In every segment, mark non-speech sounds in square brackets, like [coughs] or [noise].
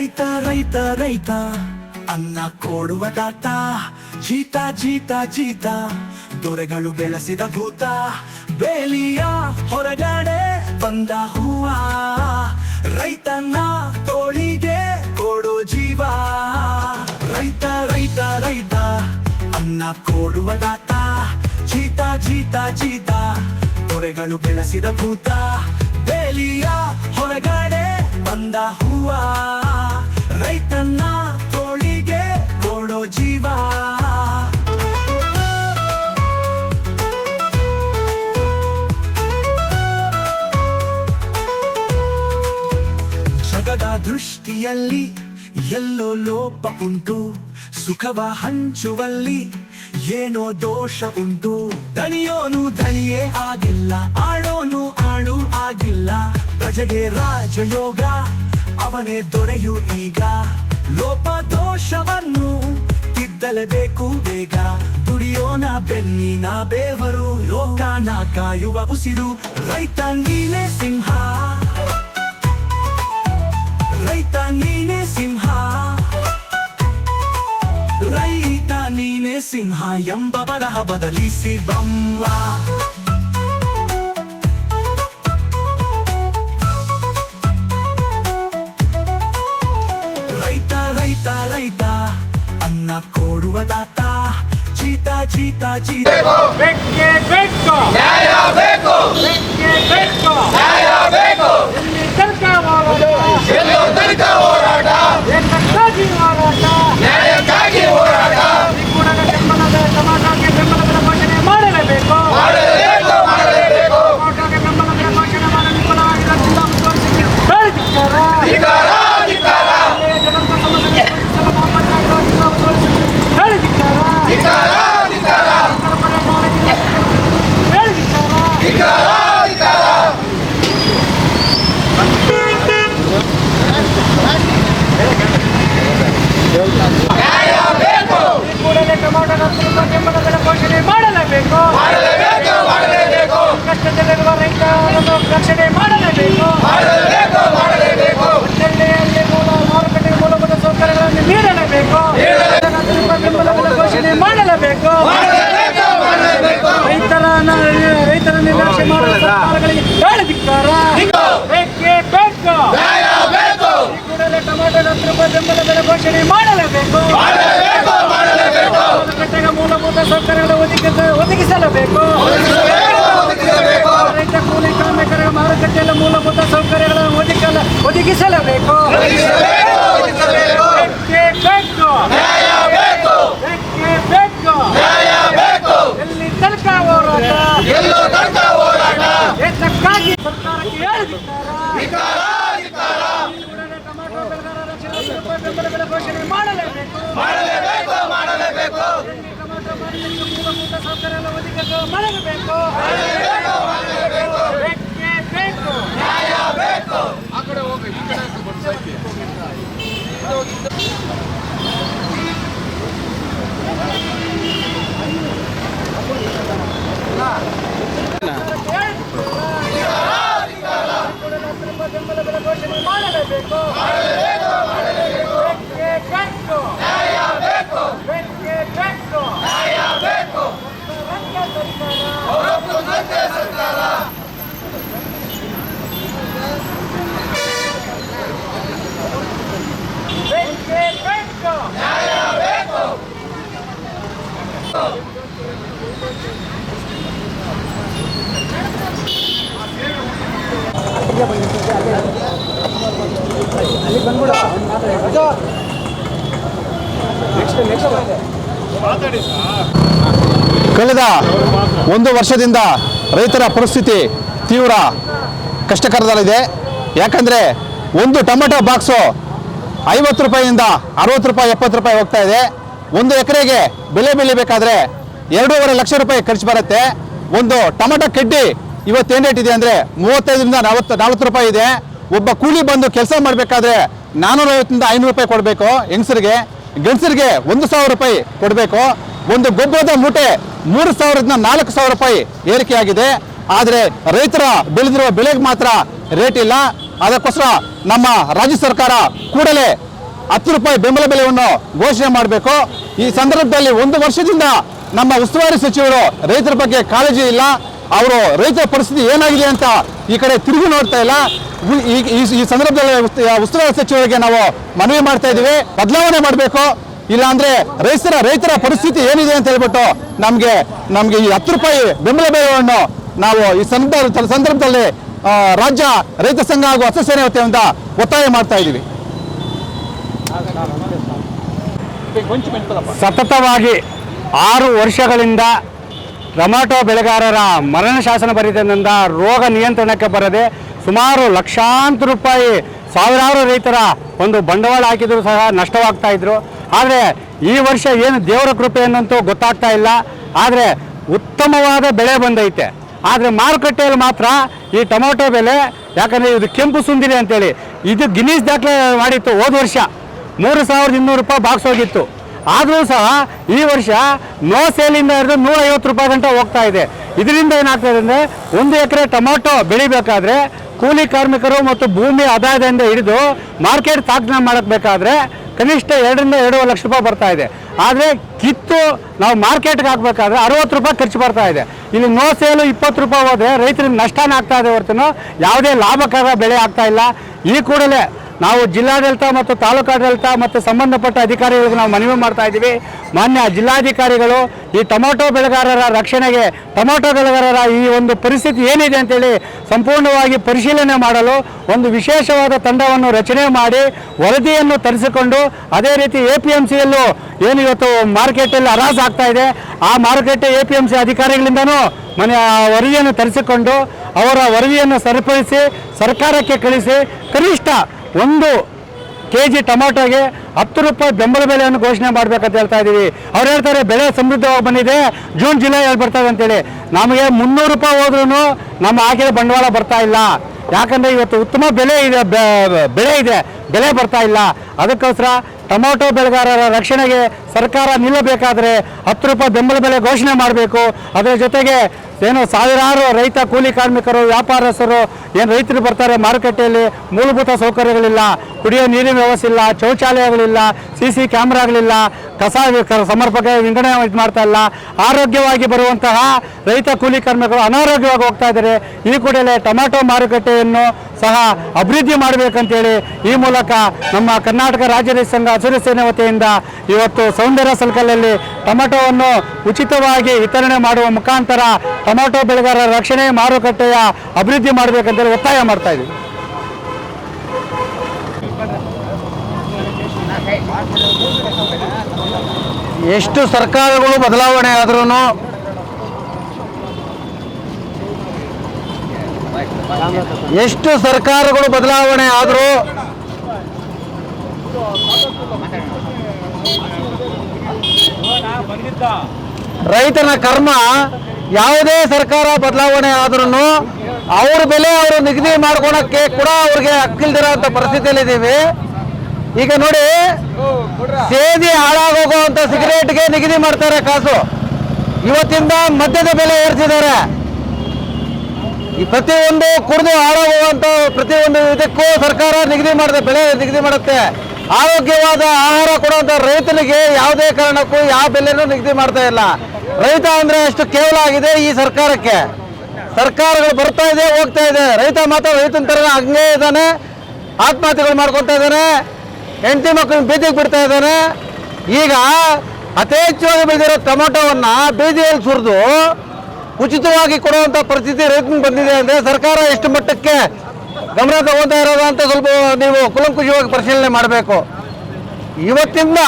ರೈತ ರೈತ ರೈತ, ಅನ್ನ ಕೊಡುವ ದಾತ, ಜೀತ ಜೀತ ಜೀತ, ದೊರೆಗಳು ಬೆಳೆಸಿದ ಭೂತ, ಬೇಲಿಯ ಹೊರಗಡೆ ಬಂದ ಹೂವ ರೈತನ ತೋಳಿಗೆ ಕೊಡು ಜೀವ. ರೈತ ರೈತ ರೈತ, ಅನ್ನ ಕೊಡುವ ದಾತ, ಜೀತ ಜೀತ ಜೀತ, ದೊರೆಗಳು ಬೆಳೆಸಿದ ಭೂತ, ಬೇಲಿಯ ಹೊರಗಡೆ ಬಂದ ಹೂವ, ರೈತನ್ನ ತೋಳಿಗೆ ಕೊಡೋ ಜೀವ. ಜಗದ ದೃಷ್ಟಿಯಲ್ಲಿ ಎಲ್ಲೋ ಲೋಪ ಉಂಟು, ಸುಖವ ಹಂಚುವಲ್ಲಿ ಏನೋ ದೋಷ ಉಂಟು. ದಣಿಯೋನು ದಣಿಯೇ ಆಗಿಲ್ಲ, ಆಳೋನು ಆಳು ಆಗಿಲ್ಲ. ಪ್ರಜೆಗೆ ರಾಜಯೋಗ, ಅವನೇ ದೊರೆಯು ಈಗ. ಲೋಪ ದೋಷವನ್ನು ತಿದ್ದಲೇಬೇಕು ಬೇಗ. ದುಡಿಯೋಣ ಬೆನ್ನಿನ ಬೇವರು, ಲೋಕನ ಕಾಯುವ ಉಸಿರು. ರೈತ ನೀನೆ ಸಿಂಹ. ರೈತ ನೀನೆ ಸಿಂಹ. ರೈತ ನೀನೆ ಸಿಂಹ ಎಂಬ ಬರಹ ಬದಲಿಸಿ ಬಮ್ಮ ಕೊಡುವ ದಾತ ಜೀತ ಜೀತ ಜೀತ ಬೆಕ್ಕೆ ಬೇಕು ನ್ಯಾಯ ಬೇಕು. ಬೆಕ್ಕೆ ಬೇಕು ನ್ಯಾಯ ಬೇಕು. ಎಲ್ಲಿ ತನಕ ಹೋರಾಟ ಎಲ್ಲೋ ತನಕ ಹೋರಾಟ ಏಕಕ್ಕಾಗಿ ಹೋರಾಟ ನ್ಯಾಯಕ್ಕಾಗಿ ಹೋರಾಟ ನಿಗೂಢದ ಬೆಂಬಲದ ಟಮಾಟೋಗೆ ಬೆಂಬಲದ ಘೋಷಣೆ ಮಾಡಲೇಬೇಕು ಮಾಡಲೇಬೇಕು ಮಾಡಲೇಬೇಕು ಟಮಾಟೋಗೆ ಬೆಂಬಲದ ಘೋಷಣೆ ಮಾಡಲು ವಿಫಲವಾಗಿರುವ ಜಿಲ್ಲಾ ಉಸ್ತುವಾರಿ ಸಚಿವರು ಹೇಳಿದ್ದಾರೆ ಅಧಿಕಾರ ಅಧಿಕಾರ ಜನರ ಸಮಸ್ಯೆಗೆ ಸ್ಪಂದಿಸಲು ನಾಪತ್ತೆಯಾಗಿರುವ ಜಿಲ್ಲಾ ಉಸ್ತುವಾರಿ ಸಚಿವರು ಹೇಳಿದ್ದಾರೆ ಅಧಿಕಾರ ಅಧಿಕಾರ ಹೇಳಿದ್ದಾರೆ ಅಧಿಕಾರ ಅಧಿಕಾರ ನ್ಯಾಯ ಬೇಕು ಈ ಕೂಡಲೇ ಟೊಮಾಟೊ ಬೆಂಬಲದ ಘೋಷಣೆ ಮಾಡಲೇಬೇಕು ಮಾಡಲೇಬೇಕು ಮಾಡಲೇಬೇಕು ಕಷ್ಟದಲ್ಲಿರುವ ರೈತರನ್ನು ರಕ್ಷಣೆ ಮಾಡಲೇಬೇಕು ಮಾಡಲೇಬೇಕು ಮಾಡಲೇಬೇಕು ಜಿಲ್ಲೆಯಲ್ಲಿ ಮೂಲ ಮಾರುಕಟ್ಟೆ ಮೂಲಭೂತ ಸೌಕರ್ಯಗಳನ್ನು ನೀಡಲೇಬೇಕು ರೈತರ ಬೆಂಬಲದ ಘೋಷಣೆ ಮಾಡಲೇಬೇಕು ಮಾಡಲೇಬೇಕು ಮಾಡಲೇಬೇಕು ರೈತರ ರೈತರ ನಿರ್ಲಕ್ಷ್ಯ ಮಾಡಲು ಸರ್ಕಾರಗಳಿಗೆ ಹೇಳಿದಿಕ್ಕಾರ ಬೇಕೇ ಬೇಕು. ನ್ಯಾಯ ಬೇಕು. ಈ ಕೂಡಲೇ ಟೊಮಾಟೊ ಹತ್ತು ರೂಪಾಯಿ ಬೆಂಬಲ ಬೆಲೆ ಘೋಷಣೆ ಮಾಡಲೇಬೇಕು ಮಾರುಕಟ್ಟೆಗೆ ಮೂಲಭೂತ ಸೌಕರ್ಯಗಳು ಒದಗಿಸ ಒದಗಿಸಲೇಬೇಕು ಒದಗಿಸಬೇಕು ಒದಗಿಸಬೇಕು ರೈತ ಕೂಲಿ ಕಾರ್ಮಿಕರ ಮಾರುಕಟ್ಟೆಯಲ್ಲಿ ಮೂಲಭೂತ ಸೌಕರ್ಯಗಳನ್ನು ಒದಗಿಸಲ ಒದಗಿಸಲೇಬೇಕು ಒದಗಿಸಬೇಕು ಒದಗಿಸಬೇಕು ಬೇಕೇ ಬೇಕು ನ್ಯಾಯ ಬೇಕು ಬೇಕೇ ಬೇಕು ನ್ಯಾಯ ಬೇಕು ಎಲ್ಲಿ ತನಕ ಹೋರಾಟ ಎಲ್ಲೋ ತನಕ ಹೋರಾಟ ಏತಕ್ಕಾಗಿ ಸರ್ಕಾರಕ್ಕೆ ಹೇಳಿದಿದ್ದಾರೆ ಅಧಿಕಾರ ಅಧಿಕಾರ ಕೂಡಲೇ ಟೊಮಾಟೊ ಬೆಳೆಗಾರರ ರಕ್ಷಣೆ ಹತ್ತು ರೂಪಾಯಿ ಬೆಂಬಲ ಬೆಲೆ ಘೋಷಣೆ ಮಾಡಲೇಬೇಕು ಮಾಡಲೇಬೇಕು ಮಾಡಲೇಬೇಕು ಎಲ್ಲಿ ಟೊಮಾಟೊ ಮಾರುಕಟ್ಟೆ ಮೂಲಭೂತ ಸೌಕರ್ಯ ಒದಗಿಸ ಮಾಡಲೇಬೇಕು ಬೇಕೇ. ಬೇಕು ನ್ಯಾಯ ಬೇಕು ಬೆಂಬಲ ಬೆಲೆ ಘೋಷಣೆ ಮಾಡಲೇಬೇಕು ಬೇಕೇ ಬೇಕೇ ಬೇಕು ನ್ಯಾಯ ಬೇಕು ರಂಗ ಸರ್ಕಾರ ಅವರೊಪ್ಪುವಂತೆ ಸರ್ಕಾರ ಬೇಕೇ ಬೇಕು ನ್ಯಾಯ ಬೇಕು ಕಳೆದ ಒಂದು ವರ್ಷದಿಂದ ರೈತರ ಪರಿಸ್ಥಿತಿ ತೀವ್ರ ಕಷ್ಟಕರದಲ್ಲಿದೆ. ಯಾಕಂದರೆ ಒಂದು ಟೊಮೆಟೊ ಬಾಕ್ಸು ಐವತ್ತು ರೂಪಾಯಿಯಿಂದ ಅರವತ್ತು ರೂಪಾಯಿ, ಎಪ್ಪತ್ತು ರೂಪಾಯಿ ಹೋಗ್ತಾ ಇದೆ. ಒಂದು ಎಕರೆಗೆ ಬೆಲೆ ಬೆಳಿಬೇಕಾದ್ರೆ ಎರಡೂವರೆ ಲಕ್ಷ ರೂಪಾಯಿ ಖರ್ಚು ಬರುತ್ತೆ. ಒಂದು ಟೊಮೆಟೊ ಕಡ್ಡಿ ಇವತ್ತು ಏನು ರೇಟ್ ಇದೆ ಅಂದರೆ ಮೂವತ್ತೈದರಿಂದ ನಲವತ್ತು ನಲವತ್ತು ರೂಪಾಯಿ ಇದೆ. ಒಬ್ಬ ಕೂಲಿ ಬಂದು ಕೆಲಸ ಮಾಡಬೇಕಾದ್ರೆ ನಾನ್ನೂರೈವತ್ತರಿಂದ ಐನೂರು ರೂಪಾಯಿ ಕೊಡಬೇಕು ಹೆಂಗಸರಿಗೆ. ಗಂಡಸರಿಗೆ ಒಂದು ಸಾವಿರ ರೂಪಾಯಿ ಕೊಡಬೇಕು. ಒಂದು ಗೊಬ್ಬರದ ಮೂಟೆ ಮೂರು ಸಾವಿರದಿಂದ ನಾಲ್ಕು ಸಾವಿರ ರೂಪಾಯಿ ಏರಿಕೆಯಾಗಿದೆ. ಆದರೆ ರೈತರ ಬೆಳೆದಿರುವ ಬೆಳೆಗೆ ಮಾತ್ರ ರೇಟ್ ಇಲ್ಲ. ಅದಕ್ಕೋಸ್ಕರ ನಮ್ಮ ರಾಜ್ಯ ಸರ್ಕಾರ ಕೂಡಲೇ ಹತ್ತು ರೂಪಾಯಿ ಬೆಂಬಲ ಬೆಲೆಯನ್ನು ಘೋಷಣೆ ಮಾಡಬೇಕು. ಈ ಸಂದರ್ಭದಲ್ಲಿ ಒಂದು ವರ್ಷದಿಂದ ನಮ್ಮ ಉಸ್ತುವಾರಿ ಸಚಿವರು ರೈತರ ಬಗ್ಗೆ ಕಾಳಜಿ ಇಲ್ಲ. ಅವರು ರೈತರ ಪರಿಸ್ಥಿತಿ ಏನಾಗಿದೆ ಅಂತ ಈ ಕಡೆ ತಿರುಗಿ ನೋಡ್ತಾ ಇಲ್ಲ. ಈ ಸಂದರ್ಭದಲ್ಲಿ ಉಸ್ತ- ಉಸ್ತುವಾರಿ ಸಚಿವರಿಗೆ ನಾವು ಮನವಿ ಮಾಡ್ತಾ ಇದ್ದೀವಿ. ಬದಲಾವಣೆ ಮಾಡಬೇಕು. ಇಲ್ಲಾಂದ್ರೆ ರೈತರ ರೈತರ ಪರಿಸ್ಥಿತಿ ಏನಿದೆ ಅಂತ ಹೇಳ್ಬಿಟ್ಟು ನಮಗೆ ನಮಗೆ ಈ ಹತ್ತು ರೂಪಾಯಿ ಬೆಂಬಲ ಬೆಲೆಯನ್ನು ನಾವು ಈ ಸಂದರ್ಭ, ಸಂದರ್ಭದಲ್ಲಿ ರಾಜ್ಯ ರೈತ ಸಂಘ ಹಾಗೂ ಹೊಸ ಸೇನೆ ವತಿಯಿಂದ ಒತ್ತಾಯ ಮಾಡ್ತಾ ಇದ್ದೀವಿ. ಸತತವಾಗಿ ಆರು ವರ್ಷಗಳಿಂದ ಟೊಮ್ಯಾಟೊ ಬೆಳೆಗಾರರ ಮರಣ ಶಾಸನ ಬರೆದಿಂದ ರೋಗ ನಿಯಂತ್ರಣಕ್ಕೆ ಬರದೆ ಸುಮಾರು ಲಕ್ಷಾಂತರ ರೂಪಾಯಿ ಸಾವಿರಾರು ರೈತರ ಒಂದು ಬಂಡವಾಳ ಹಾಕಿದ್ರು ಸಹ ನಷ್ಟವಾಗ್ತಾ ಇದ್ರು. ಆದರೆ ಈ ವರ್ಷ ಏನು ದೇವರ ಕೃಪೆ ಅನ್ನಂತೂ ಗೊತ್ತಾಗ್ತಾ ಇಲ್ಲ. ಆದರೆ ಉತ್ತಮವಾದ ಬೆಳೆ ಬಂದೈತೆ. ಆದರೆ ಮಾರುಕಟ್ಟೆಯಲ್ಲಿ ಮಾತ್ರ ಈ ಟೊಮೊಟೊ ಬೆಲೆ, ಯಾಕಂದರೆ ಇದು ಕೆಂಪು ಸುಂದಿರಿ ಅಂತೇಳಿ. ಇದು ಗಿನೀಸ್ ದಾಖಲೆ ಮಾಡಿತ್ತು ಹೋದ ವರ್ಷ. ಮೂರು ಸಾವಿರದ ಇನ್ನೂರು ರೂಪಾಯಿ ಬಾಕ್ಸ್ ಹೋಗಿತ್ತು. ಆದರೂ ಸಹ ಈ ವರ್ಷ ನೋ ಸೇಲಿಂದ ಹಿಡಿದು ನೂರ ಐವತ್ತು ರೂಪಾಯಿ ಗಂಟ ಹೋಗ್ತಾ ಇದೆ. ಇದರಿಂದ ಏನಾಗ್ತದೆ ಅಂದರೆ ಒಂದು ಎಕರೆ ಟೊಮೊಟೊ ಬೆಳಿಬೇಕಾದ್ರೆ ಕೂಲಿ ಕಾರ್ಮಿಕರು ಮತ್ತು ಭೂಮಿ ಆದಾಯದಿಂದ ಹಿಡಿದು ಮಾರ್ಕೆಟ್ ಸ್ಥಾಪನೆ ಮಾಡಬೇಕಾದ್ರೆ ಕನಿಷ್ಠ ಎರಡರಿಂದ ಎರಡೂವರೆ ಲಕ್ಷ ರೂಪಾಯಿ ಬರ್ತಾ ಇದೆ. ಆದರೆ ಕಿತ್ತು ನಾವು ಮಾರ್ಕೆಟ್ಗೆ ಹಾಕಬೇಕಾದ್ರೆ ಅರವತ್ತು ರೂಪಾಯಿ ಖರ್ಚು ಬರ್ತಾ ಇದೆ. ಇಲ್ಲಿ ನೋ ಸೇಲು ಇಪ್ಪತ್ತು ರೂಪಾಯಿ ಹೋದರೆ ರೈತರಿಗೆ ನಷ್ಟನೇ ಆಗ್ತಾ ಇದೆ ಹೊರತು ಯಾವುದೇ ಲಾಭಕರ ಬೆಳೆ ಆಗ್ತಾ ಇಲ್ಲ. ಈ ಕೂಡಲೇ ನಾವು ಜಿಲ್ಲಾಡಳಿತ ಮತ್ತು ತಾಲೂಕಾಡಳಿತ ಮತ್ತು ಸಂಬಂಧಪಟ್ಟ ಅಧಿಕಾರಿಗಳಿಗೆ ನಾವು ಮನವಿ ಮಾಡ್ತಾ ಇದ್ದೀವಿ. ಮಾನ್ಯ ಜಿಲ್ಲಾಧಿಕಾರಿಗಳು, ಈ ಟೊಮೊಟೊ ಬೆಳೆಗಾರರ ರಕ್ಷಣೆಗೆ, ಟೊಮೊಟೊ ಬೆಳೆಗಾರರ ಈ ಒಂದು ಪರಿಸ್ಥಿತಿ ಏನಿದೆ ಅಂತೇಳಿ ಸಂಪೂರ್ಣವಾಗಿ ಪರಿಶೀಲನೆ ಮಾಡಲು ಒಂದು ವಿಶೇಷವಾದ ತಂಡವನ್ನು ರಚನೆ ಮಾಡಿ ವರದಿಯನ್ನು ತರಿಸಿಕೊಂಡು, ಅದೇ ರೀತಿ ಎ ಪಿ ಎಂ ಸಿಯಲ್ಲೂ ಏನು ಇವತ್ತು ಮಾರ್ಕೆಟಲ್ಲಿ ಹರಾಜು ಆಗ್ತಾ ಇದೆ. ಆ ಮಾರುಕಟ್ಟೆ ಎ ಪಿ ಎಂ ಸಿ ಅಧಿಕಾರಿಗಳಿಂದನೂ ಮನೆ ವರದಿಯನ್ನು ತರಿಸಿಕೊಂಡು, ಅವರ ವರದಿಯನ್ನು ಸರಿಪಡಿಸಿ, ಸರ್ಕಾರಕ್ಕೆ ಕಳಿಸಿ, ಕನಿಷ್ಠ ಒಂದು ಕೆ ಜಿ ಟೊಮಾಟೋಗೆ ಹತ್ತು ರೂಪಾಯಿ ಬೆಂಬಲ ಬೆಲೆಯನ್ನು ಘೋಷಣೆ ಮಾಡಬೇಕಂತ ಹೇಳ್ತಾ ಇದ್ದೀವಿ. ಅವ್ರು ಹೇಳ್ತಾರೆ, ಬೆಳೆ ಸಮೃದ್ಧವಾಗಿ ಬಂದಿದೆ, ಜೂನ್, ಜುಲೈ ಅಲ್ಲಿ ಬರ್ತದೆ ಅಂತೇಳಿ. ನಮಗೆ ಮುನ್ನೂರು ರೂಪಾಯಿ ಹೋದ್ರೂ ನಮ್ಮ ಹಾಕಿದ ಬಂಡವಾಳ ಬರ್ತಾ ಇಲ್ಲ. ಯಾಕಂದರೆ ಇವತ್ತು ಉತ್ತಮ ಬೆಲೆ ಇದೆ ಬೆಳೆ ಇದೆ, ಬೆಲೆ ಬರ್ತಾ ಇಲ್ಲ. ಅದಕ್ಕೋಸ್ಕರ ಟೊಮೊಟೊ ಬೆಳೆಗಾರರ ರಕ್ಷಣೆಗೆ ಸರ್ಕಾರ ನಿಲ್ಲಬೇಕಾದರೆ ಹತ್ತು ರೂಪಾಯಿ ಬೆಂಬಲ ಬೆಲೆ ಘೋಷಣೆ ಮಾಡಬೇಕು. ಅದರ ಜೊತೆಗೆ ಏನು ಸಾವಿರಾರು ರೈತ ಕೂಲಿ ಕಾರ್ಮಿಕರು, ವ್ಯಾಪಾರಸ್ಥರು ಏನು ರೈತರು ಬರ್ತಾರೆ ಮಾರುಕಟ್ಟೆಯಲ್ಲಿ ಮೂಲಭೂತ ಸೌಕರ್ಯಗಳಿಲ್ಲ, ಕುಡಿಯೋ ನೀರಿನ ವ್ಯವಸ್ಥೆ ಇಲ್ಲ ಶೌಚಾಲಯಗಳಿಲ್ಲ, ಸಿ ಸಿ ಕ್ಯಾಮ್ರಾಗಳಿಲ್ಲ, ಕಸ ಸಮರ್ಪಕ ವಿಂಗಡಣೆ ಇದು ಮಾಡ್ತಾ ಇಲ್ಲ. ಆರೋಗ್ಯವಾಗಿ ಬರುವಂತಹ ರೈತ ಕೂಲಿ ಕಾರ್ಮಿಕರು ಅನಾರೋಗ್ಯವಾಗಿ ಹೋಗ್ತಾ ಇದ್ದಾರೆ. ಈ ಕೂಡಲೇ ಟೊಮ್ಯಾಟೊ ಮಾರುಕಟ್ಟೆಯನ್ನು ಸಹ ಅಭಿವೃದ್ಧಿ ಮಾಡಬೇಕಂತೇಳಿ ಈ ಮೂಲಕ ನಮ್ಮ ಕರ್ನಾಟಕ ರಾಜ್ಯ ರೈತ ಸಂಘ ಹಸಿರು ಸೇನೆ ವತಿಯಿಂದ ಇವತ್ತು ಸೌಂದರ್ಯ ಸರ್ಕಲಲ್ಲಿ ಟೊಮೆಟೊವನ್ನು ಉಚಿತವಾಗಿ ವಿತರಣೆ ಮಾಡುವ ಮುಖಾಂತರ ಟೊಮೆಟೊ ಬೆಳೆಗಾರರ ರಕ್ಷಣೆ, ಮಾರುಕಟ್ಟೆಯ ಅಭಿವೃದ್ಧಿ ಮಾಡಬೇಕಂತೇಳಿ ಒತ್ತಾಯ ಮಾಡ್ತಾ ಇದ್ದೀವಿ. ಎಷ್ಟು ಸರ್ಕಾರಗಳು ಬದಲಾವಣೆ ಆದ್ರೂ ಎಷ್ಟು ಸರ್ಕಾರಗಳು ಬದಲಾವಣೆ ಆದರೂ ರೈತನ ಕರ್ಮ ಯಾವುದೇ ಸರ್ಕಾರ ಬದಲಾವಣೆ ಆದ್ರೂ ಅವ್ರ ಬೆಲೆ ಅವರು ನಿಗದಿ ಮಾಡ್ಕೊಳಕ್ಕೆ ಕೂಡ ಅವ್ರಿಗೆ ಹಕ್ಕಿಲ್ದಿರೋ ಅಂತ ಪರಿಸ್ಥಿತಿಯಲ್ಲಿ ಇದ್ದೀವಿ ಈಗ ನೋಡಿ, ಸೇದಿ ಹಾಳಾಗೋಗುವಂಥ ಸಿಗರೇಟ್ಗೆ ನಿಗದಿ ಮಾಡ್ತಾರೆ ಕಾಸು. ಇವತ್ತಿಂದ ಮದ್ಯದ ಬೆಲೆ ಏರ್ಸಿದ್ದಾರೆ ಈ ಪ್ರತಿಯೊಂದು ಕುಡಿದು ಹಾಳಾಗುವಂತ ಪ್ರತಿಯೊಂದು ಇದಕ್ಕೂ ಸರ್ಕಾರ ನಿಗದಿ ಮಾಡುತ್ತೆ ಬೆಲೆ ನಿಗದಿ ಮಾಡುತ್ತೆ. ಆರೋಗ್ಯವಾದ ಆಹಾರ ಕೊಡುವಂತ ರೈತನಿಗೆ ಯಾವುದೇ ಕಾರಣಕ್ಕೂ ಯಾವ ಬೆಲೆನೂ ನಿಗದಿ ಮಾಡ್ತಾ ಇಲ್ಲ. ರೈತ ಅಂದ್ರೆ ಅಷ್ಟು ಕೇವಲ ಆಗಿದೆ ಈ ಸರ್ಕಾರಕ್ಕೆ. ಸರ್ಕಾರಗಳು ಬರ್ತಾ ಇದೆ, ಹೋಗ್ತಾ ಇದೆ. ರೈತ ಮಾತ್ರ ರೈತನ ತರ ಹಂಗೆ ಇದ್ದಾನೆ. ಆತ್ಮಹತ್ಯೆಗಳು ಮಾಡ್ಕೊತಾ ಇದ್ದಾನೆ. ಹೆಂಡತಿ ಮಕ್ಕಳನ್ನ ಬೀದಿಗೆ ಬಿಡ್ತಾ ಇದ್ದಾನೆ. ಈಗ ಯಥೇಚ್ಛವಾಗಿ ಬೆಳೆದಿರೋ ಟೊಮೊಟೊವನ್ನ ಬೀದಿಯಲ್ಲಿ ಸುರಿದು ಉಚಿತವಾಗಿ ಕೊಡುವಂತ ಪರಿಸ್ಥಿತಿ ರೈತನಿಗೆ ಬಂದಿದೆ ಅಂದ್ರೆ ಸರ್ಕಾರ ಎಷ್ಟು ಮಟ್ಟಕ್ಕೆ ಗಮನ ತಗೊಂತಾ ಇರೋದು ಅಂತ ಸ್ವಲ್ಪ ನೀವು ಕುಲಂಕುಷವಾಗಿ ಪರಿಶೀಲನೆ ಮಾಡಬೇಕು. ಇವತ್ತಿಂದ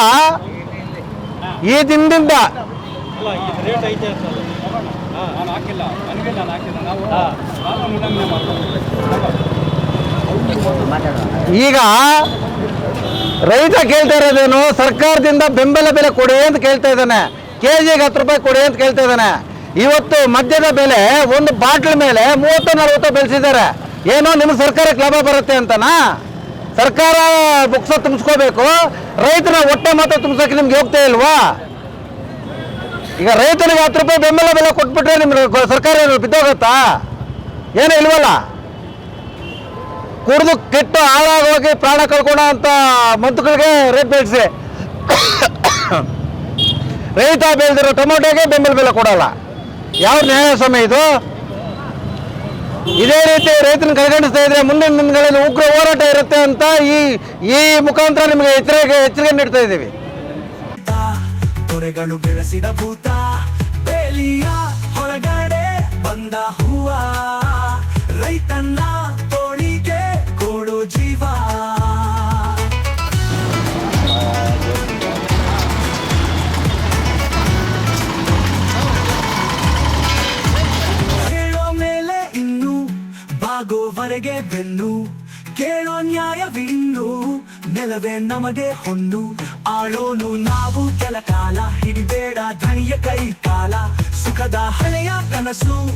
ಈ ದಿನದಿಂದ ಈಗ ರೈತ ಕೇಳ್ತಾ ಇರೋದೇನು? ಸರ್ಕಾರದಿಂದ ಬೆಂಬಲ ಬೆಲೆ ಕೊಡಿ ಅಂತ ಕೇಳ್ತಾ ಇದ್ದಾನೆ. ಕೆ ಜಿಗೆ ಹತ್ತು ರೂಪಾಯಿ ಕೊಡಿ ಅಂತ ಕೇಳ್ತಾ ಇದ್ದಾನೆ. ಇವತ್ತು ಮದ್ಯದ ಬೆಲೆ ಒಂದು ಬಾಟ್ಲ್ ಮೇಲೆ ಮೂವತ್ತು ನಲವತ್ತು ಬೆಳೆಸಿದ್ದಾರೆ. ಏನೋ ನಿಮ್ಮ ಸರ್ಕಾರಕ್ಕೆ ಲಾಭ ಬರುತ್ತೆ ಅಂತನಾ? ಸರ್ಕಾರ ಬುಕ್ಸ ತುಂಬಿಸ್ಕೋಬೇಕು. ರೈತನ ಹೊಟ್ಟೆ ಮಾತ್ರ ತುಂಬಿಸೋಕೆ ನಿಮ್ಗೆ ಹೋಗ್ತಾ ಇಲ್ವಾ? ಈಗ ರೈತನಿಗೆ ಹತ್ತು ರೂಪಾಯಿ ಬೆಂಬಲ ಬೆಲೆ ಕೊಟ್ಬಿಟ್ರೆ ನಿಮ್ಗೆ ಗೊ- ಸರ್ಕಾರ ಬಿದ್ದೋಗತ್ತಾ? ಏನೂ ಇಲ್ವಲ್ಲ? ಕುಡಿದು ಕೆಟ್ಟು ಹಾಳಾಗೋಗಿ ಪ್ರಾಣ ಕಳ್ಕೊಳ್ಳೋ ಅಂತ ಮಂತ್ರಿಗಳಿಗೆ ರೇಟ್ ಬೆಳೆಸಿ. [coughs] ರೈತ ಬೆಳೆದಿರೋ ಟೊಮೊಟೊಗೆ ಬೆಂಬಲ ಬೆಲೆ ಕೊಡಲ್ಲ. ಯಾವ ನ್ಯಾಯ ಸಮಯ ಇದು? ಇದೇ ರೀತಿ ರೈತನ ಕೈಗಣಿಸ್ತಾ ಇದ್ರೆ ಮುಂದಿನ ದಿನಗಳಲ್ಲಿ ಉಗ್ರ ಹೋರಾಟ ಇರುತ್ತೆ ಅಂತ ಈ ಈ ಮುಖಾಂತರ ನಿಮಗೆ ಎಚ್ಚರಿಕೆ ಎಚ್ಚರಿಕೆ ನೀಡ್ತಾ ಇದ್ದೀವಿ. ತೊರೆಗಳು ಬೆಳೆಸಿದ ಭೂತ. ಬೇಲಿಯ ಹೊರಗಡೆ ಬಂದ ಹೂವ. ರೈತನ್ನ ತೋಳಿಗೆ ಕೊಡು ಜೀವ. ಹೇಳೋ ಮೇಲೆ ಇನ್ನು ಬಾಗೋವರೆಗೆ ಬೆನ್ನು, ಕೇಳೋ ನ್ಯಾಯವಿನ್ನು ನೆಲವೇ ನಮಗೆ ಹೊನ್ನು ಆಳೋನು ನಾವು ಕೆಲ ಕಾಲ. ಹಿಡಿಬೇಡ ಧನಿಯ ಕೈ ಕಾಲ. ಸುಖದ ಹಳೆಯ ಕನಸು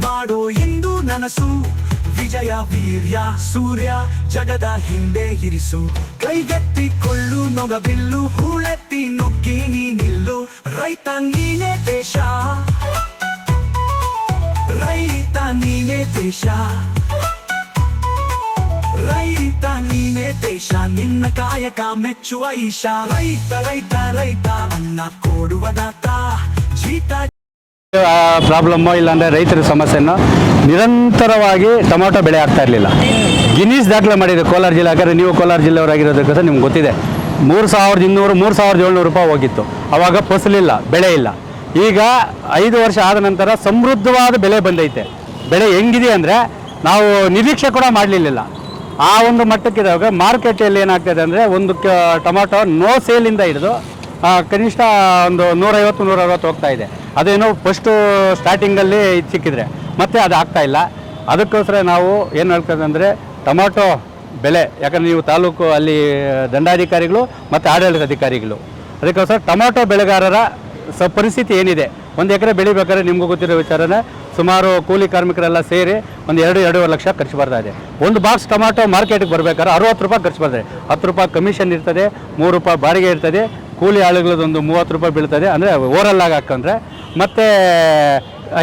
ಮಾಡೋ ಇಂದು ನನಸು. ವಿಜಯ, ವೀರ್ಯ, ಸೂರ್ಯ ಜಗದ ಹಿಂದೆ ಇರಿಸು. ಕೈಗೆತ್ತಿಕೊಳ್ಳು, ನೊಗಬಿಲ್ಲು, ಹೂಳೆತ್ತಿ ನುಗ್ಗಿ ನೀ ನಿಲ್ಲು. ರೈತ ನೀನೇ ದೇಶ. ರೈತ ನೀನೇ ದೇಶ. ರೈತ, ನೀನೇ ದೇಶ, ನಿನ್ನ ಕಾಯಕ ಮೆಚ್ಚುವ ರೈತ ರೈತ ರೈತ, ಅನ್ನ ಕೊಡುವ ದಾತ. ಜೀತ ಪ್ರಾಬ್ಲಮ್ಮು ಇಲ್ಲಾಂದರೆ ರೈತರ ಸಮಸ್ಯೆಯನ್ನು ನಿರಂತರವಾಗಿ ಟೊಮೊಟೊ ಬೆಳೆ ಆಗ್ತಾ ಇರಲಿಲ್ಲ. ಗಿನೀಸ್ ದಾಖಲೆ ಮಾಡಿದೆ ಕೋಲಾರ ಜಿಲ್ಲೆ ಯಾಕಂದರೆ ನೀವು ಕೋಲಾರ ಜಿಲ್ಲೆಯವರಾಗಿರೋದಕ್ಕೋಸ್ಕರ ನಿಮ್ಗೆ ಗೊತ್ತಿದೆ. ಮೂರು ಸಾವಿರದ ಇನ್ನೂರು, ಮೂರು ಸಾವಿರದ ಏಳ್ನೂರು ರೂಪಾಯಿ ಹೋಗಿತ್ತು. ಅವಾಗ ಫಸಲಿಲ್ಲ, ಬೆಳೆ ಇಲ್ಲ. ಈಗ ಐದು ವರ್ಷ ಆದ ನಂತರ ಸಮೃದ್ಧವಾದ ಬೆಳೆ ಬಂದೈತೆ. ಬೆಳೆ ಹೆಂಗಿದೆ ಅಂದರೆ, ನಾವು ನಿರೀಕ್ಷೆ ಕೂಡ ಮಾಡಲಿಲ್ಲ ಆ ಒಂದು ಮಟ್ಟಕ್ಕಿರುವಾಗ ಮಾರುಕಟ್ಟೆಯಲ್ಲಿ ಏನಾಗ್ತದೆ ಅಂದರೆ ಒಂದು ಕ ಟೊಮಾಟೊ ನೋ ಸೇಲಿಂದ ಹಿಡಿದು ಕನಿಷ್ಠ ಒಂದು ನೂರೈವತ್ತು ನೂರ ಅರವತ್ತು ಹೋಗ್ತಾ ಇದೆ. ಅದೇನೋ ಫಸ್ಟು ಸ್ಟಾರ್ಟಿಂಗಲ್ಲಿ ಇದು ಸಿಕ್ಕಿದ್ರೆ, ಮತ್ತೆ ಅದು ಆಗ್ತಾ ಇಲ್ಲ. ಅದಕ್ಕೋಸ್ಕರ ನಾವು ಏನು ಹೇಳ್ತದೆ ಅಂದರೆ ಟೊಮಾಟೊ ಬೆಲೆ, ಯಾಕಂದರೆ ನೀವು ತಾಲೂಕು ಅಲ್ಲಿ ದಂಡಾಧಿಕಾರಿಗಳು ಮತ್ತು ಆಡಳಿತ ಅಧಿಕಾರಿಗಳು. ಅದಕ್ಕೋಸ್ಕರ ಟೊಮಾಟೊ ಬೆಳೆಗಾರರ ಸ, ಪರಿಸ್ಥಿತಿ ಏನಿದೆ? ಒಂದು ಎಕರೆ ಬೆಳಿಬೇಕಾದ್ರೆ ನಿಮಗೂ ಗೊತ್ತಿರೋ ವಿಚಾರನೇ ಸುಮಾರು ಕೂಲಿ ಕಾರ್ಮಿಕರೆಲ್ಲ ಸೇರಿ ಒಂದು ಎರಡು, ಎರಡೂವರೆ ಲಕ್ಷ ಖರ್ಚು ಬರ್ತಾ ಇದೆ. ಒಂದು ಬಾಕ್ಸ್ ಟೊಮಾಟೊ ಮಾರ್ಕೆಟಿಗೆ ಬರಬೇಕಾದ್ರೆ ಅರವತ್ತು ರೂಪಾಯಿ ಖರ್ಚು ಬರ್ತದೆ ಹತ್ತು ರೂಪಾಯಿ ಕಮಿಷನ್ ಇರ್ತದೆ, ಮೂರು ರೂಪಾಯಿ ಬಾಡಿಗೆ ಇರ್ತದೆ, ಕೂಲಿ ಆಳುಗಳದೊಂದು ಮೂವತ್ತು ರೂಪಾಯಿ ಬೀಳ್ತದೆ, ಅಂದರೆ ಆಗಿ ಹಾಕೊಂಡ್ರೆ. ಮತ್ತು,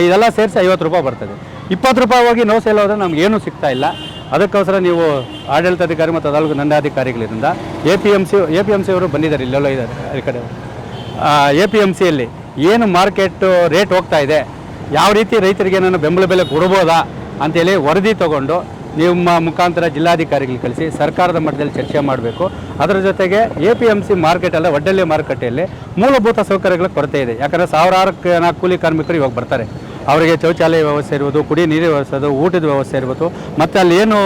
ಇದೆಲ್ಲ ಸೇರಿಸಿ ಐವತ್ತು ರೂಪಾಯಿ ಬರ್ತದೆ. ಇಪ್ಪತ್ತು ರೂಪಾಯಿ ಹೋಗಿ ನೋ ಸೇಲ್ ಹೋದರೆ ನಮ್ಗೆ ಏನೂ ಸಿಗ್ತಾ ಇಲ್ಲ. ಅದಕ್ಕೋಸ್ಕರ ನೀವು ಆಡಳಿತಾಧಿಕಾರಿ ಮತ್ತು ತಾಲೂಕು ದಂಡಾಧಿಕಾರಿಗಳಿಂದ A P M C, A P M C ಅವರು ಬಂದಿದ್ದಾರೆ, ಇಲ್ಲೆಲ್ಲೋ ಇದ್ದಾರೆ, ಈ ಕಡೆ. ಎ ಪಿ ಎಂ ಸಿಯಲ್ಲಿ ಏನು ಮಾರ್ಕೆಟ್ ರೇಟ್ ಹೋಗ್ತಾ ಇದೆ ಯಾವ ರೀತಿ ರೈತರಿಗೆ ನಾನು ಬೆಂಬಲ ಬೆಲೆ ಕೊಡ್ಬೋದಾ ಅಂತೇಳಿ ವರದಿ ತಗೊಂಡು ನಿಮ್ಮ ಮುಖಾಂತರ ಜಿಲ್ಲಾಧಿಕಾರಿಗಳಿಗೆ ಕಳಿಸಿ ಸರ್ಕಾರದ ಮಟ್ಟದಲ್ಲಿ ಚರ್ಚೆ ಮಾಡಬೇಕು. ಅದರ ಜೊತೆಗೆ ಎ ಪಿ ಎಂ ಸಿ ಮಾರ್ಕೆಟಲ್ಲ ಒಡ್ಡಳ್ಳಿ ಮಾರುಕಟ್ಟೆಯಲ್ಲಿ ಮೂಲಭೂತ ಸೌಕರ್ಯಗಳ ಕೊರತೆ ಇದೆ. ಯಾಕಂದರೆ ಸಾವಿರಾರು ಜನ ಕೂಲಿ ಕಾರ್ಮಿಕರು ಇವಾಗ ಬರ್ತಾರೆ. ಅವರಿಗೆ ಶೌಚಾಲಯ ವ್ಯವಸ್ಥೆ ಇರ್ಬೋದು, ಕುಡಿ ನೀರಿನ ವ್ಯವಸ್ಥೆ ಊಟದ ವ್ಯವಸ್ಥೆ ಇರ್ಬೋದು, ಮತ್ತು ಅಲ್ಲಿ ಏನು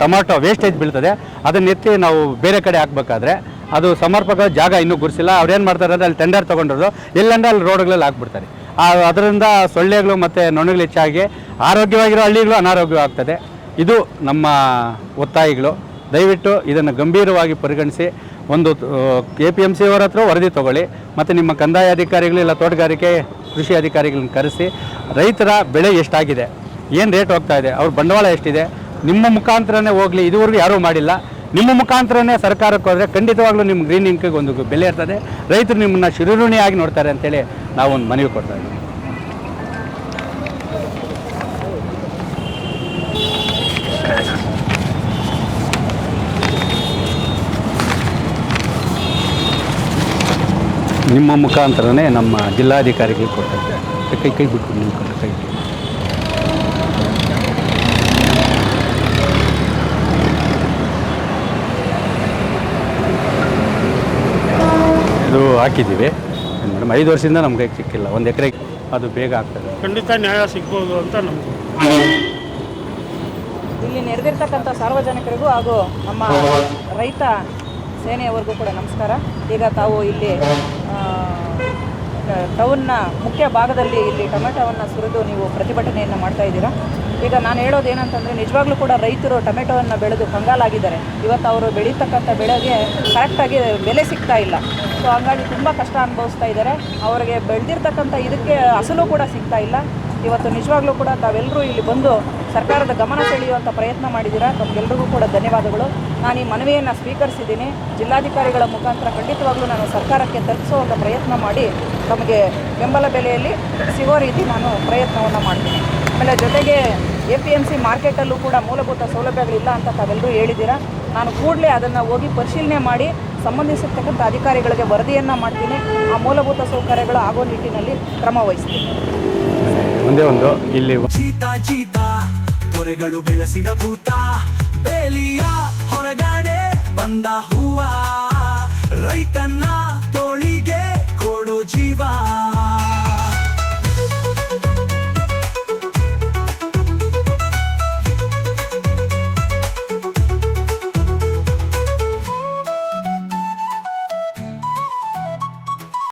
ಟೊಮಾಟೊ ವೇಸ್ಟೇಜ್ ಬೀಳ್ತದೆ, ಅದನ್ನ ಎತ್ತಿ ನಾವು ಬೇರೆ ಕಡೆ ಹಾಕ್ಬೇಕಾದ್ರೆ ಅದು ಸಮರ್ಪಕ ಜಾಗ ಇನ್ನೂ ಗುರ್ಸಿಲ್ಲ ಅವ್ರೇನು ಮಾಡ್ತಾರೆ ಅಂದರೆ ಅಲ್ಲಿ ಟೆಂಡರ್ ತೊಗೊಂಡಿರೋದು ಎಲ್ಲಂದ್ರೆ ಅಲ್ಲಿ ರೋಡ್ಗಳಲ್ಲಿ ಹಾಕ್ಬಿಡ್ತಾರೆ. ಅದರಿಂದ ಸೊಳ್ಳೆಗಳು ಮತ್ತು ನೊಣಗಳು ಹೆಚ್ಚಾಗಿ ಆರೋಗ್ಯವಾಗಿರೋ ಹಳ್ಳಿಗಳು ಅನಾರೋಗ್ಯವಾಗ್ತದೆ. ಇದು ನಮ್ಮ ಒತ್ತಾಯಿಗಳು. ದಯವಿಟ್ಟು ಇದನ್ನು ಗಂಭೀರವಾಗಿ ಪರಿಗಣಿಸಿ. ಒಂದು ಕೆ ಪಿ ಎಂ ಸಿ ಅವರ ಹತ್ರ ವರದಿ ತಗೊಳ್ಳಿ. ಮತ್ತು ನಿಮ್ಮ ಕಂದಾಯ ಅಧಿಕಾರಿಗಳು ಇಲ್ಲ ತೋಟಗಾರಿಕೆ, ಕೃಷಿ ಅಧಿಕಾರಿಗಳನ್ನ ಕರೆಸಿ. ರೈತರ ಬೆಳೆ ಎಷ್ಟಾಗಿದೆ? ಏನು ರೇಟ್ ಹೋಗ್ತಾ ಇದೆ? ಅವ್ರ ಬಂಡವಾಳ ಎಷ್ಟಿದೆ? ನಿಮ್ಮ ಮುಖಾಂತರನೇ ಹೋಗಲಿ. ಇದುವರೆಗೂ ಯಾರೂ ಮಾಡಿಲ್ಲ. ನಿಮ್ಮ ಮುಖಾಂತರನೇ ಸರ್ಕಾರಕ್ಕೆ ಹೋದರೆ ಖಂಡಿತವಾಗ್ಲೂ ನಿಮ್ಮ ಗ್ರೀನ್ ಇಂಕಿಗೆ ಒಂದು ಬೆಲೆ ಇರ್ತದೆ. ರೈತರು ನಿಮ್ಮನ್ನ ಶಿರಋಣಿಯಾಗಿ ನೋಡ್ತಾರೆ ಅಂತೇಳಿ ನಾವು ಒಂದು ಮನವಿ ಕೊಡ್ತಾ ಇದ್ದೀವಿ. ನಿಮ್ಮ ಮುಖಾಂತರನೇ ನಮ್ಮ ಜಿಲ್ಲಾಧಿಕಾರಿಗಳಿಗೆ ಇದ್ದಾರೆ ಕೈ ಕೈ ಬಿಟ್ಟು ನಿಮ್ಮ ಕೈ ಇದು ಹಾಕಿದ್ದೀವಿ. ಮೇಡಮ್ ಐದು ವರ್ಷದಿಂದ ನಮಗೆ ಸಿಕ್ಕಿಲ್ಲ. ಒಂದು ಎಕರೆ ಅದು ಬೇಗ ಆಗ್ತದೆ. ಖಂಡಿತ ನ್ಯಾಯ ಸಿಗ್ಬೋದು ಅಂತ ನಮ್ಗೆ ಇಲ್ಲಿ ನೆರೆದಿರ್ತಕ್ಕಂಥ ಸಾರ್ವಜನಿಕರಿಗೂ ಹಾಗೂ ನಮ್ಮ ರೈತ ಸೇನೆಯವರಿಗೂ ಕೂಡ ನಮಸ್ಕಾರ. ಈಗ ತಾವು ಇಲ್ಲಿ ಟೌನ್ನ ಮುಖ್ಯ ಭಾಗದಲ್ಲಿ ಇಲ್ಲಿ ಟೊಮೆಟೊವನ್ನು ಸುರಿದು ನೀವು ಪ್ರತಿಭಟನೆಯನ್ನು ಮಾಡ್ತಾ ಇದ್ದೀರಾ? ಈಗ ನಾನು ಹೇಳೋದು ಏನಂತಂದರೆ, ನಿಜವಾಗ್ಲೂ ಕೂಡ ರೈತರು ಟೊಮೆಟೊವನ್ನು ಬೆಳೆದು ಕಂಗಾಲಾಗಿದ್ದಾರೆ. ಇವತ್ತು ಅವರು ಬೆಳೀತಕ್ಕಂಥ ಬೆಳೆಗೆ ಕರೆಕ್ಟಾಗಿ ಬೆಲೆ ಸಿಗ್ತಾ ಇಲ್ಲ. ಸೊ ಹಂಗಾಗಿ ತುಂಬ ಕಷ್ಟ ಅನುಭವಿಸ್ತಾ ಇದ್ದಾರೆ. ಅವರಿಗೆ ಬೆಳೆದಿರ್ತಕ್ಕಂಥ ಇದಕ್ಕೆ ಅಸಲು ಕೂಡ ಸಿಗ್ತಾ ಇಲ್ಲ. ಇವತ್ತು ನಿಜವಾಗ್ಲೂ ಕೂಡ ತಾವೆಲ್ಲರೂ ಇಲ್ಲಿ ಬಂದು ಸರ್ಕಾರದ ಗಮನ ಸೆಳೆಯುವಂಥ ಪ್ರಯತ್ನ ಮಾಡಿದ್ದೀರಾ? ತಮಗೆಲ್ಲರಿಗೂ ಕೂಡ ಧನ್ಯವಾದಗಳು. ನಾನು ಈ ಮನವಿಯನ್ನು ಸ್ವೀಕರಿಸಿದ್ದೀನಿ. ಜಿಲ್ಲಾಧಿಕಾರಿಗಳ ಮುಖಾಂತರ ಖಂಡಿತವಾಗ್ಲೂ ನಾನು ಸರ್ಕಾರಕ್ಕೆ ತಲುಪಿಸುವಂಥ ಪ್ರಯತ್ನ ಮಾಡಿ ತಮಗೆ ಬೆಂಬಲ ಬೆಲೆಯಲ್ಲಿ ಸಿಗೋ ರೀತಿ ನಾನು ಪ್ರಯತ್ನವನ್ನು ಮಾಡ್ತೀನಿ. ಆಮೇಲೆ ಜೊತೆಗೆ ಎ ಪಿ ಎಂ ಸಿ ಮಾರ್ಕೆಟಲ್ಲೂ ಕೂಡ ಮೂಲಭೂತ ಸೌಲಭ್ಯಗಳಿಲ್ಲ ಅಂತ ತಾವೆಲ್ಲರೂ ಹೇಳಿದ್ದೀರಾ? ನಾನು ಕೂಡಲೇ ಅದನ್ನು ಹೋಗಿ ಪರಿಶೀಲನೆ ಮಾಡಿ ಸಂಬಂಧಿಸಿರ್ತಕ್ಕಂಥ ಅಧಿಕಾರಿಗಳಿಗೆ ವರದಿಯನ್ನು ಮಾಡ್ತೀನಿ. ಆ ಮೂಲಭೂತ ಸೌಕರ್ಯಗಳು ಆಗೋ ನಿಟ್ಟಿನಲ್ಲಿ ಕ್ರಮ ವಹಿಸ್ತೀನಿ. ಒಂದೇ ಒಂದು ಇಲ್ಲಿ ತೊರೆಗಳು ಬೆಳೆಸಿದ ಭೂತ. ಬೇಲಿಯ ಹೊರಗಡೆ ಬಂದ ಹೂವ ರೈತನ